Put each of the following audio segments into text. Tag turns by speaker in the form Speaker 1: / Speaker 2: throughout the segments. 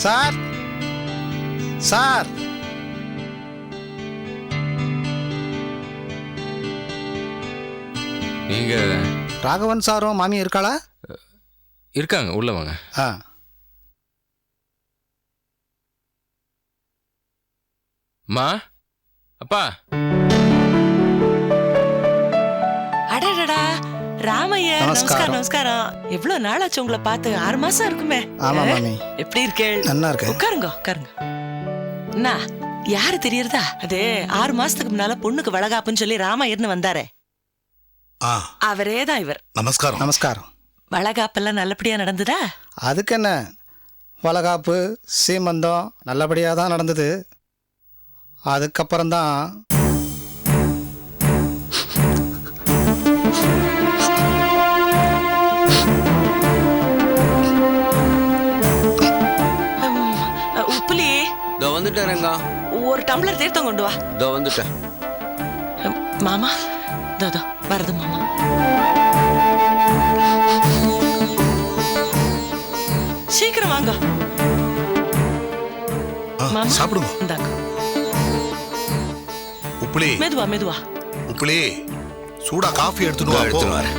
Speaker 1: Sir. Sir.
Speaker 2: நீங்க
Speaker 1: ராகவன் சாரும் மாமியும் இருக்காளா?
Speaker 2: இருக்காங்க உள்ள வாங்க.
Speaker 1: ஆ.
Speaker 2: மா? அப்பா.
Speaker 3: ராமையா
Speaker 1: நமஸ்காரம்.
Speaker 3: நமஸ்காரம் எவ்வளவு நாள் ஆச்சு உங்களை பார்த்து? ஆறு மாசம் இருக்குமே.
Speaker 1: ஆமா? மாமி.
Speaker 3: எப்படி இருக்கேள்
Speaker 1: நல்லா இருக்கேன்.
Speaker 3: உட்காருங்க உட்காருங்க. என்ன யாரு தெரியறதா? அது ஆறு மாசத்துக்கு முன்னால பொண்ணுக்கு வளகாப்புன்னு சொல்லி ராமையர்னு வந்தாரே.
Speaker 4: ஆ.
Speaker 3: அவரே தான் இவர்.
Speaker 4: நமஸ்காரம்.
Speaker 1: நமஸ்காரம்.
Speaker 3: வளகாப்பெல்லாம் நல்லபடியா நடந்ததா?
Speaker 1: அதுக்கு என்ன வளகாப்பு சீமந்தம் நல்லபடியாக தான் நடந்தது. அதுக்கப்புறம்தான்
Speaker 3: உம்,
Speaker 5: வந்துட்டேன் ரங்கா
Speaker 3: ஒரு டம்ளர் தீர்த்தம் கொண்டு வா.
Speaker 5: இதோ வந்துட்டேன்.
Speaker 3: மாமா இதோ வருது மாமா. சீக்கிரம் வாங்க.
Speaker 4: சாப்பிடுங்க.
Speaker 3: இந்தாங்க.
Speaker 4: உப்புளி.
Speaker 3: மெதுவா மெதுவா.
Speaker 4: உப்புளி. சூடா காஃபி எடுத்துட்டு வா போ.
Speaker 5: எடுத்துட்டு வரேன்.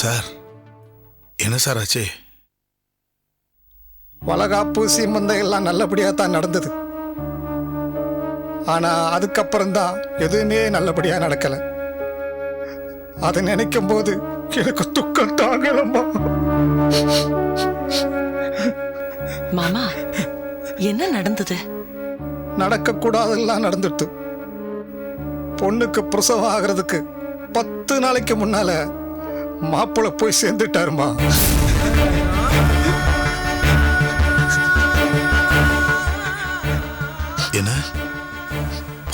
Speaker 4: சார் என்ன சார் ஆச்சு?
Speaker 1: வளகாப்பு சீமந்தம் எல்லாம் நல்லபடியாக தான் நடந்தது. ஆனால் அதுக்கப்புறம்தான் எதுவுமே நல்லபடியாக நடக்கலை. அதை நினைக்கும் போது எனக்கு துக்கம் தாங்கலம்மா
Speaker 3: மாமா என்ன நடந்தது?
Speaker 1: நடக்கக்கூடாதெல்லாம் நடந்துட்டு. பொண்ணுக்கு பிரசவம் ஆகிறதுக்கு பத்து நாளைக்கு முன்னால மாப்பிள்ளை போய் சேர்ந்துட்டாருமா.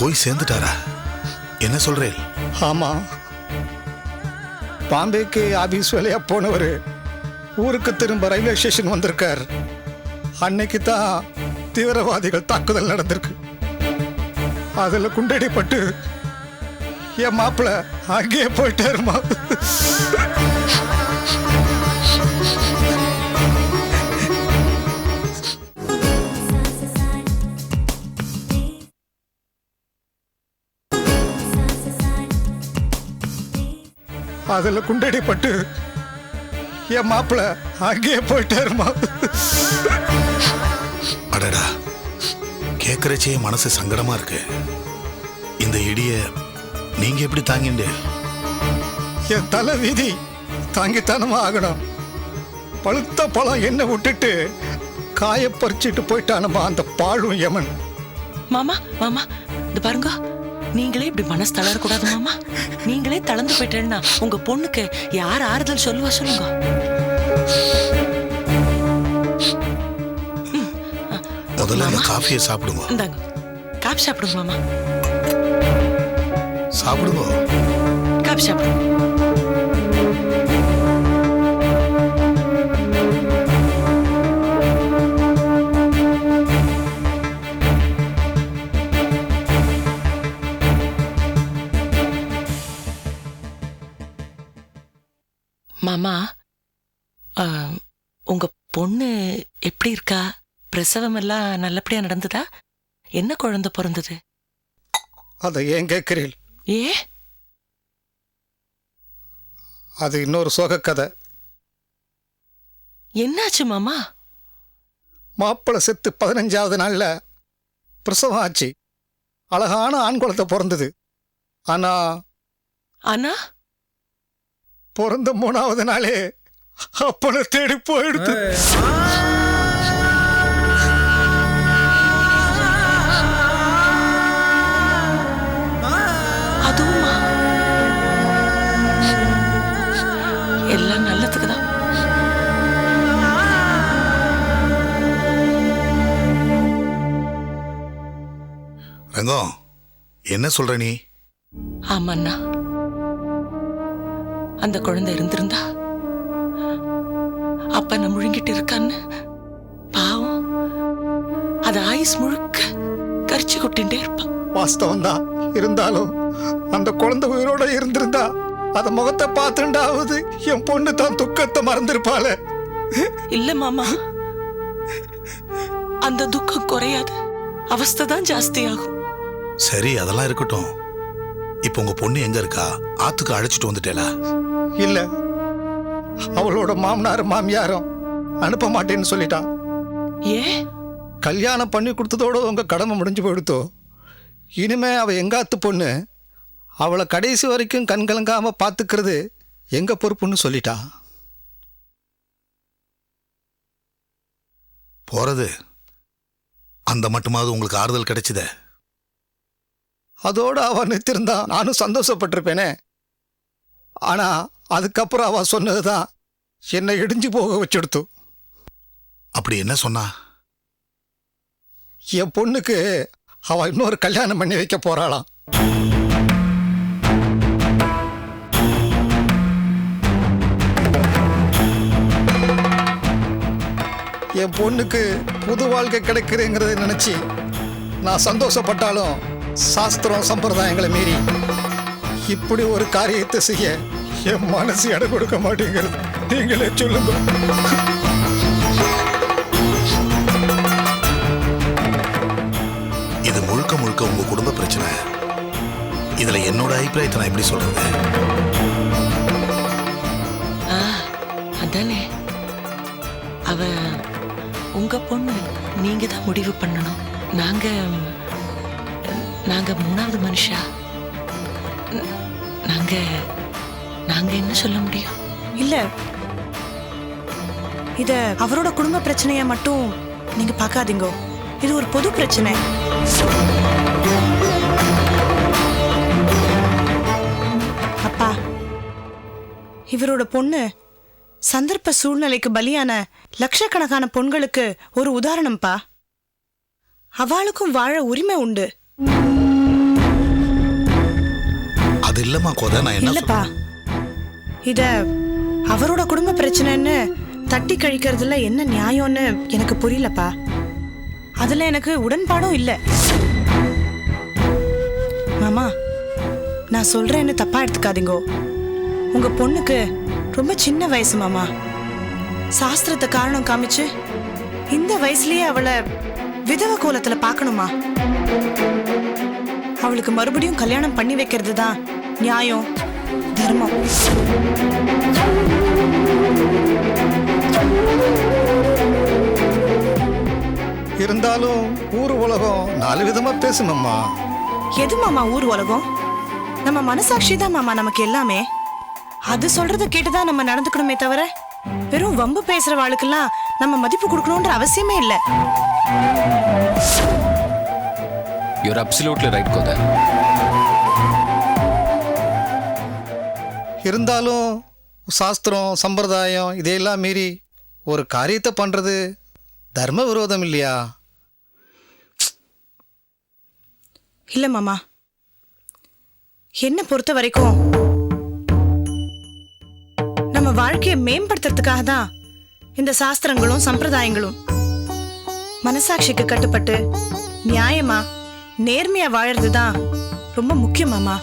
Speaker 4: போய் சேர்ந்துட்டாரா? என்ன சொல்றேன்?
Speaker 1: ஆமா. பாம்பேக்கு ஆபீஸ் வேலையா போனவர் ஊருக்கு திரும்ப ரயில்வே ஸ்டேஷன் வந்திருக்கார். அன்னைக்கு தான் தீவிரவாதிகள் தாக்குதல் நடந்திருக்கு. அதில் குண்டடிப்பட்டு என் மாப்பிள்ள அங்கேயே போயிட்டாருமா. அதுல குண்டடிப்பட்டு என் மாப்பிள்ள அங்கேயே போயிட்டாருமா.
Speaker 4: அடடா. கேட்கறச்சே மனசு சங்கடமா இருக்கு. இந்த இடிய நீங்க எப்படி தாங்கிண்டு?
Speaker 1: என் தலை விதி தாங்கித்தானமா ஆகணும். பழுத்த பழம் என்ன விட்டுட்டு காய பறிச்சிட்டு போயிட்டானம்மா அந்த பாழும் யமன்.
Speaker 3: மாமா மாமா இது பாருங்க. நீங்களே இப்படி மனசு தளரக்கூடாது மாமா. நீங்களே தளர்ந்து போயிட்டேன்னா உங்க பொண்ணுக்கு யார் ஆறுதல் சொல்லுவா சொல்லுங்க.
Speaker 4: முதல்ல
Speaker 3: மாமா.
Speaker 4: காஃபியை சாப்பிடுங்க.
Speaker 3: இந்தாங்க. காப்பி சாப்பிடுங்க மாமா.
Speaker 4: சாப்பிடுங்க.
Speaker 3: காப்பி சாப்பிடுங்க. மாமா உங்க பொண்ணு எப்படி இருக்கா? பிரசவம் எல்லாம் நல்லபடியா நடந்ததா? என்ன குழந்தை பிறந்தது?
Speaker 1: அதை ஏன் கேட்கிறீள்
Speaker 3: ஏ?
Speaker 1: அது இன்னொரு சோகக்கதை.
Speaker 3: என்னாச்சு மாமா?
Speaker 1: மாப்பிள்ளை செத்து பதினஞ்சாவது நாள்ல பிரசவம் ஆச்சு. அழகான ஆண் குழந்தை பிறந்தது. ஆனா
Speaker 3: ஆனா?
Speaker 1: பிறந்த மூணாவது நாளே அப்பனை தேடி போயிடுது
Speaker 3: அதுவுமா? எல்லாம் நல்லதுக்கு தான்
Speaker 4: ரங்கம் என்ன சொல்ற நீ?
Speaker 3: ஆமாண்ணா. அந்த குழந்தை இருந்திருந்தா அப்ப நான் முழுங்கிட்டு இருக்கான்னு பாவம். அது ஆயுஸ் முழுக்க கரிச்சு கொட்டின்டே இருப்பான்
Speaker 1: வாஸ்தவம் தான் இருந்தாலும் அந்த குழந்தை உயிரோட இருந்திருந்தா அத முகத்தை பார்த்துண்டாவது என் பொண்ணு தான் துக்கத்தை மறந்திருப்பாளே.
Speaker 3: இல்ல மாமா. அந்த துக்கம் குறையாது அவஸ்தை தான் ஜாஸ்தியாகும்.
Speaker 4: சரி அதெல்லாம் இருக்கட்டும். இப்போ உங்க பொண்ணு எங்க இருக்கா? ஆத்துக்கு அழைச்சிட்டு வந்துட்டேலா
Speaker 1: இல்ல. அவளோட மாமனார் மாமியாரும் அனுப்ப மாட்டேன்னு சொல்லிட்டான்.
Speaker 3: ஏன்
Speaker 1: கல்யாணம் பண்ணி கொடுத்ததோட உங்க கடமை முடிஞ்சு போயிடுத்தோ. இனிமே அவ எங்காத்து பொண்ணு? அவளை கடைசி வரைக்கும் கண் கலங்காம பார்த்துக்கிறது எங்க பொறுப்புன்னு சொல்லிட்டா.
Speaker 4: போறது. அந்த மட்டுமாவது உங்களுக்கு ஆறுதல் கிடைச்சதே?
Speaker 1: அதோட அவ நிறுத்திருந்தா நானும் சந்தோஷப்பட்டிருப்பேனே. ஆனா அதுக்கப்புறம் அவ சொன்னதுதான். என்னை இடிஞ்சு போக வச்சுடுத்து.
Speaker 4: அப்படி என்ன சொன்னா?
Speaker 1: என் பொண்ணுக்கு அவ இன்னொரு கல்யாணம் பண்ணி வைக்க போறாளாம். என் பொண்ணுக்கு புது வாழ்க்கை கிடைக்குதுங்கிறத நினைச்சு நான் சந்தோஷப்பட்டாலும் சாஸ்திரம் சம்பிரதாயங்களை மீறி இப்படி ஒரு காரியத்தை செய்ய என் மனசு இடம் கொடுக்க மாட்டேங்கிறது. நீங்களே சொல்லுங்க.
Speaker 4: இது முழுக்க முழுக்க உங்க குடும்ப பிரச்சனை. இதுல என்னோட அபிப்பிராயத்தை நான் எப்படி சொல்றது?
Speaker 3: ஆ, அதானே. அவ உங்க பொண்ணு நீங்க தான் முடிவு பண்ணணும். நாங்க நாங்க மூணாவது மனுஷா? ந- நாங்க நாங்க என்ன சொல்ல முடியும்?
Speaker 5: இல்ல. இத அவரோட குடும்ப பிரச்சனைய மட்டும் நீங்க பார்க்காதீங்க இது ஒரு பொது பிரச்சனை. அப்பா இவரோட பொண்ணு சந்தர்ப்ப சூழ்நிலைக்கு பலியான லட்சக்கணக்கான பொண்களுக்கு ஒரு உதாரணம்ப்பா. அவளுக்கும் வாழ உரிமை உண்டு.
Speaker 4: அது இல்லம்மா கோத நான் என்ன
Speaker 5: இல்லப்பா. இத அவரோட குடும்ப பிரச்சனைன்னு தட்டி கழிக்கிறதுல என்ன நியாயம்னு எனக்கு புரியலப்பா. அதுல எனக்கு உடன்பாடும் இல்லை. மாமா நான் சொல்றேன்னு தப்பா எடுத்துக்காதீங்கோ. உங்க பொண்ணுக்கு ரொம்ப சின்ன வயசு மாமா. சாஸ்திரத்தை காரணம் காமிச்சு இந்த வயசுலயே அவளை விதவ கோலத்துல பார்க்கணுமா அவளுக்கு மறுபடியும் கல்யாணம் பண்ணி வைக்கிறது தான் நியாயம். தர்மம்.
Speaker 1: இருந்தாலும் ஊர் உலகம் நாலு விதமா பேசுமம்மா
Speaker 5: எது மாமா ஊர் உலகம்? நம்ம மனசாட்சி தான் மாமா நமக்கு எல்லாமே. அது சொல்றத கேட்டுதான் நம்ம நடந்துக்கணுமே தவிர வெறும் வம்பு பேசுற வாளுக்கெல்லாம் நம்ம மதிப்பு கொடுக்கணுன்ற அவசியமே இல்ல.
Speaker 2: யூர் அப்சல்யூட்லி ரைட் கோத
Speaker 1: இருந்தாலும் சாஸ்திரம் சம்பிரதாயம் இதையெல்லாம் மீறி ஒரு காரியத்தை பண்றது தர்ம விரோதம் இல்லையா?
Speaker 5: இல்லை மாமா. என்ன பொறுத்த வரைக்கும் நம்ம வாழ்க்கையை மேம்படுத்துறதுக்காக தான் இந்த சாஸ்திரங்களும் சம்பிரதாயங்களும் மனசாட்சிக்கு கட்டுப்பட்டு நியாயமா நேர்மையா வாழறது தான் ரொம்ப
Speaker 2: முக்கியமாமா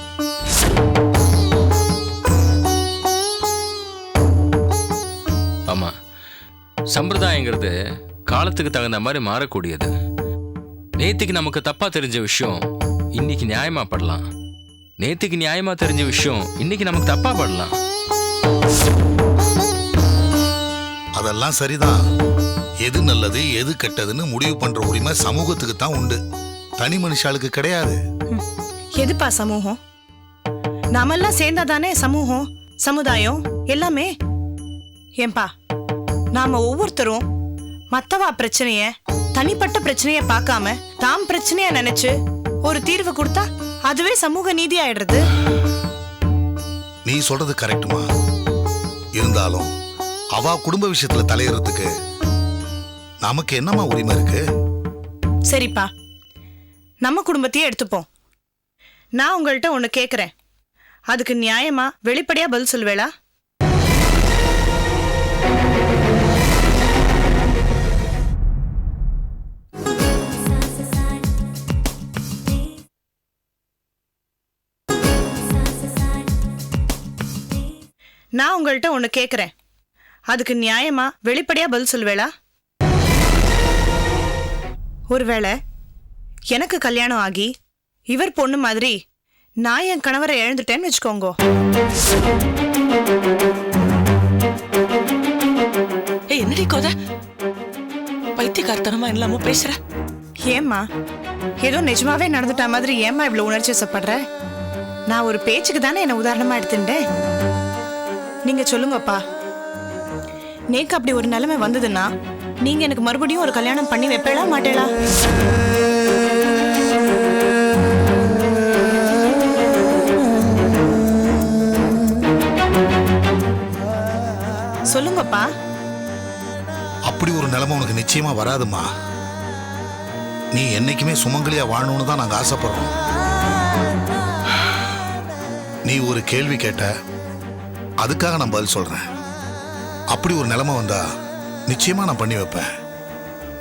Speaker 2: சம்பிரதாயங்கிறது காலத்துக்கு தகுந்த மாதிரி மாறக்கூடியது. நேத்திக்கு நமக்கு தப்பா தெரிஞ்ச விஷயம் இன்னைக்கு நியாயமா படலாம். நேத்திக்கு நியாயமா தெரிஞ்ச விஷயம் இன்னைக்கு நமக்கு தப்பா படலாம்.
Speaker 4: அதெல்லாம் சரிதான். எது நல்லது எது கெட்டதுன்னு முடிவு பண்ற உரிமை சமூகத்துக்கு தான் உண்டு. தனி மனுஷாளுக்கு கிடையாது.
Speaker 5: எதுப்பா சமூகம்? நாமெல்லாம் சேர்ந்தாதானே சமூகம் சமுதாயம் எல்லாமே? ஏன்பா? நாம ஒவ்வொருத்தரும் மத்தவா பிரச்சனைய தனிப்பட்ட பிரச்சனைய பார்க்காம தாம் பிரச்சனைய நினைச்சு ஒரு தீர்வு கொடுத்தா அதுவே சமூக நீதி ஆயிடுறது.
Speaker 4: நீ சொல்றது கரெக்டுமா இருந்தாலும் அவ குடும்ப விஷயத்துல தலையிறதுக்கு நமக்கு என்னம்மா உரிமை இருக்கு?
Speaker 5: சரிப்பா. நம்ம குடும்பத்தையே எடுத்துப்போம். நான் உங்கள்கிட்ட ஒன்னு கேக்குறேன். அதுக்கு நியாயமா வெளிப்படையா பதில் சொல்வேளா நான் உங்கள்கிட்ட ஒன்று கேட்குறேன் அதுக்கு நியாயமா வெளிப்படையா பதில் சொல்வேளா ஒருவேளை எனக்கு கல்யாணம் ஆகி இவர் பொண்ணு மாதிரி நான் என் கணவரை இழந்துட்டேன்னு வச்சுக்கோங்க.
Speaker 3: ஏய் என்னடி கோத? பைத்தியக்காரத்தனமா இல்லாம பேசுற?
Speaker 5: ஏம்மா ஏதோ நிஜமாவே நடந்துட்ட மாதிரி ஏம்மா இவ்வளவு உணர்ச்சி வசப்படுற? நான் ஒரு பேச்சுக்கு தானே என்ன உதாரணமா எடுத்துட்டேன். நீங்க சொல்லுங்கப்பா. நேக்கு அப்படி ஒரு நிலைமை வந்ததுன்னா நீங்க எனக்கு மறுபடியும் ஒரு கல்யாணம் பண்ணி வைப்பேளா மாட்டேளா? சொல்லுங்கப்பா.
Speaker 4: அப்படி ஒரு நிலைமை உனக்கு நிச்சயமா வராதும்மா நீ என்னைக்குமே சுமங்கலியா வாழணும்னு தான் நாங்க ஆசைப்படுறோம். நீ ஒரு கேள்வி கேட்ட அதுக்காக நான் பதில் சொல்றேன். அப்படி ஒரு நிலைமை வந்தா நிச்சயமா நான் பண்ணி வைப்பேன்.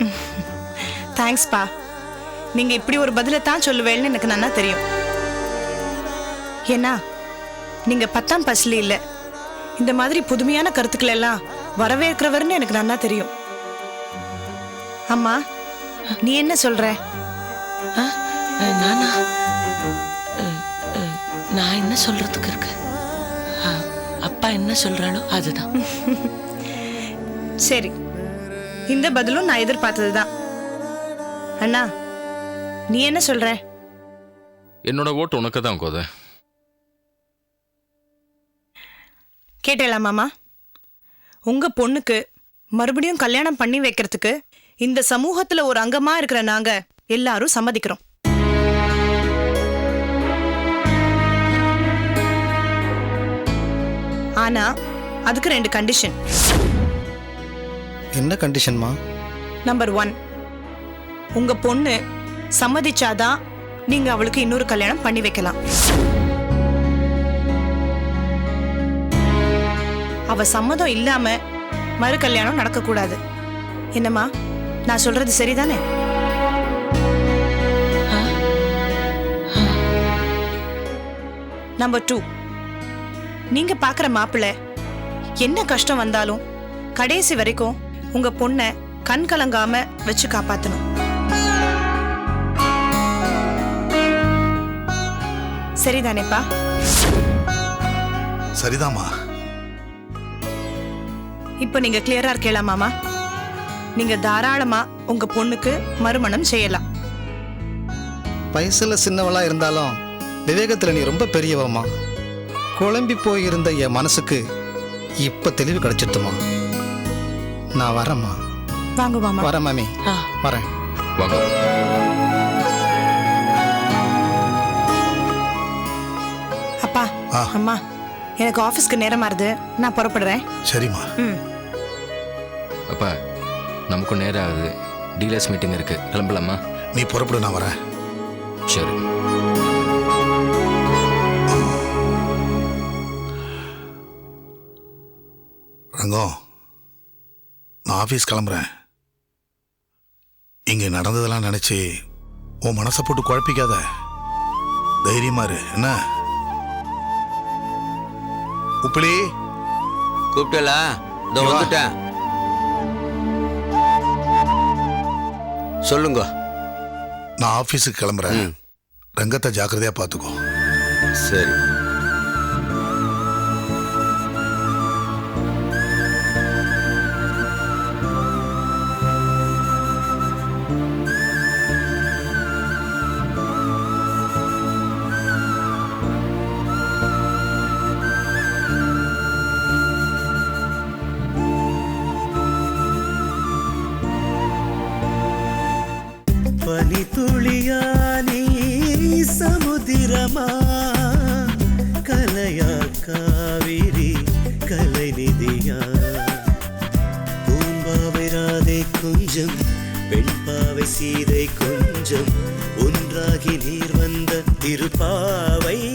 Speaker 5: தேங்க்ஸ்ப்பா நீங்க இப்படி ஒரு பதிலை தான் சொல்லுவேன்னு எனக்கு நல்லா தெரியும். ஏன்னா நீங்க பத்தாம் பஸ்ல இல்ல. இந்த மாதிரி புதுமையான கருத்துக்கள் எல்லாம் வரவேற்கிறவர்னு எனக்கு நல்லா தெரியும். அம்மா நீ என்ன சொல்ற?
Speaker 3: நானா? நான் என்ன சொல்றதுக்கு இருக்கு? ஆ, அப்பா என்ன சொல்றாளோ அதுதான்.
Speaker 5: சரி. இந்த பதிலும் நான் எதிர்பார்த்ததுதான். அண்ணா நீ என்ன சொல்ற?
Speaker 2: என்னோட ஓட்டு உனக்கு தான் கோதை.
Speaker 5: கேட்டேலா மாமா? உங்க பொண்ணுக்கு மறுபடியும் கல்யாணம் பண்ணி வைக்கிறதுக்கு இந்த சமூகத்துல ஒரு அங்கமா இருக்கிற நாங்க எல்லாரும் சம்மதிக்கிறோம். ஆனா அதுக்கு ரெண்டு கண்டிஷன்
Speaker 1: என்ன கண்டிஷன்மா
Speaker 5: நம்பர் ஒன் உங்க பொண்ணு சம்மதிச்சாதான் நீங்க அவளுக்கு இன்னொரு கல்யாணம் பண்ணி வைக்கலாம். அவ சம்மதம் இல்லாம மறு கல்யாணம் நடக்கக்கூடாது. என்னம்மா நான் சொல்றது சரிதானே? நம்பர் டூ நீங்க பாக்குற மாப்பிள்ளை என்ன கஷ்டம் வந்தாலும் கடைசி வரைக்கும் உங்க பொண்ணை கண் கலங்காம வச்சு காப்பாத்தணும். சரிதானேப்பா?
Speaker 4: சரிதாம்மா.
Speaker 5: இப்போ நீங்க கிளியரா இருக்கீங்களா மாமா? நீங்க தாராளமா உங்க பொண்ணுக்கு மறுமணம் செய்யலாம்.
Speaker 1: வயசுல சின்னவளா இருந்தாலும் விவேகத்துல நீ ரொம்ப பெரியவம்மா. குழம்பி போயிருந்த என் மனசுக்கு இப்ப தெளிவு கிடைச்சிட்டுமா நான் வரேம்மா.
Speaker 5: வாங்க மாமா.
Speaker 1: வரேன் மாமி. வரேன்.
Speaker 2: வாங்க.
Speaker 5: அப்பா. அம்மா எனக்கு ஆபீஸ்க்கு நேரமா இருது நான் புறப்படுறேன்.
Speaker 4: சரிம்மா.
Speaker 5: ம்.
Speaker 2: அப்பா நமக்கும் நேரம் ஆகுது. டீலர்ஸ் மீட்டிங் இருக்கு. கிளம்பலாமா?
Speaker 4: நீ புறப்படு நான் வரேன்.
Speaker 2: சரி.
Speaker 4: ரங்கம் நான் ஆஃபீஸ் கிளம்புறேன். இங்கே நடந்ததெல்லாம் நினச்சி உன் மனசை போட்டு குழப்பிக்காத. தைரியமா இரு என்ன? உப்பிலி.
Speaker 6: கூப்பிட்டலா இதோ. வந்துட்டேன். சொல்லுங்க.
Speaker 4: நான் ஆஃபீஸுக்கு கிளம்புறேன். ரங்கத்தை ஜாக்கிரதையா பார்த்துக்கோ
Speaker 6: சரி.
Speaker 7: పనితుళియా నీ సముదిరమా கலையா காவிரி கலைநிதியா பூம்பாவை ராதை கொஞ்சம் பெண்பாவை சீதை கொஞ்சம் ஒன்றாகி நீர் வந்த திருப்பாவை நீ